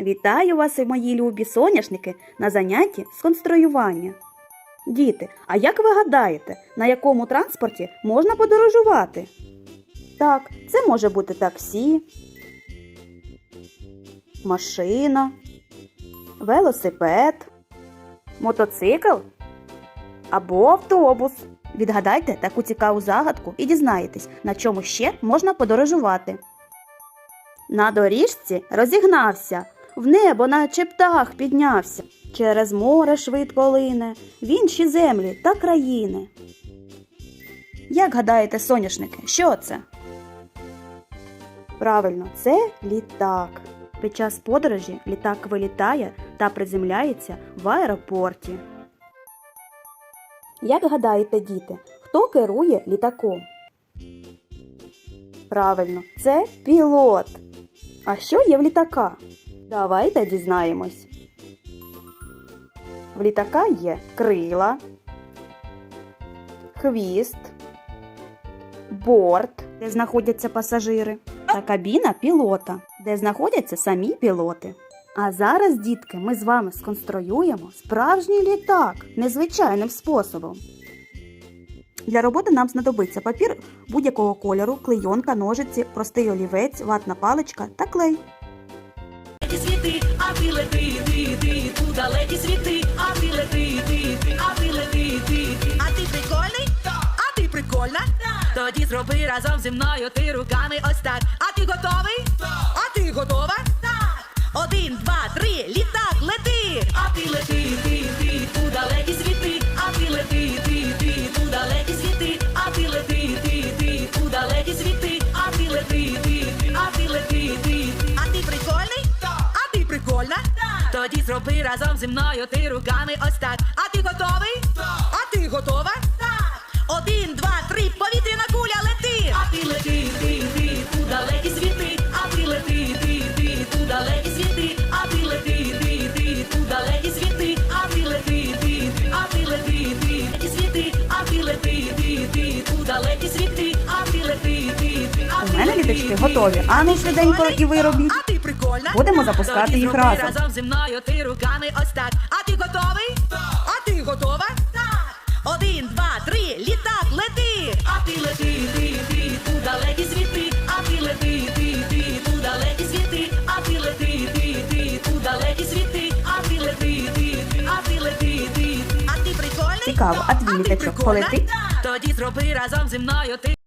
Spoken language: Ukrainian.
Вітаю вас, мої любі соняшники, на занятті з конструювання. Діти, а як ви гадаєте, на якому транспорті можна подорожувати? Так, це може бути таксі, машина, велосипед, мотоцикл або автобус. Відгадайте таку цікаву загадку і дізнаєтесь, на чому ще можна подорожувати. На доріжці розігнався, в небо, наче птах піднявся. Через море швидко лине, в інші землі та країни. Як гадаєте, соняшники, що це? Правильно, це літак. Під час подорожі літак вилітає та приземляється в аеропорті. Як гадаєте, діти, хто керує літаком? Правильно, це пілот. А що є в літака? Давайте дізнаємось. В літака є крила, хвіст, борт, де знаходяться пасажири, та кабіна пілота, де знаходяться самі пілоти. А зараз, дітки, ми з вами сконструюємо справжній літак незвичайним способом. Для роботи нам знадобиться папір будь-якого кольору, клейонка, ножиці, простий олівець, ватна паличка та клей. Леті світи, а ти лети, ти, ти, у далекі світи, а ти лети, ти, ти, а ти лети, ти, ти. А ти прикольний? А ти прикольна? Тоді зроби разом зі мною ти руками ось так. А ти готовий? А ти готова? Так. Один, два, три, літак, лети! А ти лети, ти, ти, Тоді зроби разом зі мною ти руками ось так. А ти готовий? А ти готова? Так. Один, два, три, повітряна куля лети! А ти лети, ти, ти, у далекі світи, а ти лети, ти, ти, у далекі світи, а ти лети, ти, ти, у далекі світи, а ти лети, ти, ти, а ти лети, ти, ті світи, а ти лети, ти, ти, у далекі світи, а ти лети, ти, ти, а У ти мене лети, готові. А ну швиденько і ви робіть. Будемо запускати їх разом. разом зі мною ти руками ось так. А ти готовий? А ти готова? Так. Один, два, три, літак, лети! А ти лети, ти, ти, у далекі світи, а ти лети, ти, ти, у далекі світи, а ти лети, ти, ти, у далекі світи, а ти лети, ти, ти, а ти лети, ти, ти. А ти прикольний? Цікаво, а твій ти літачок полетить? Тоді зроби разом зі мною ти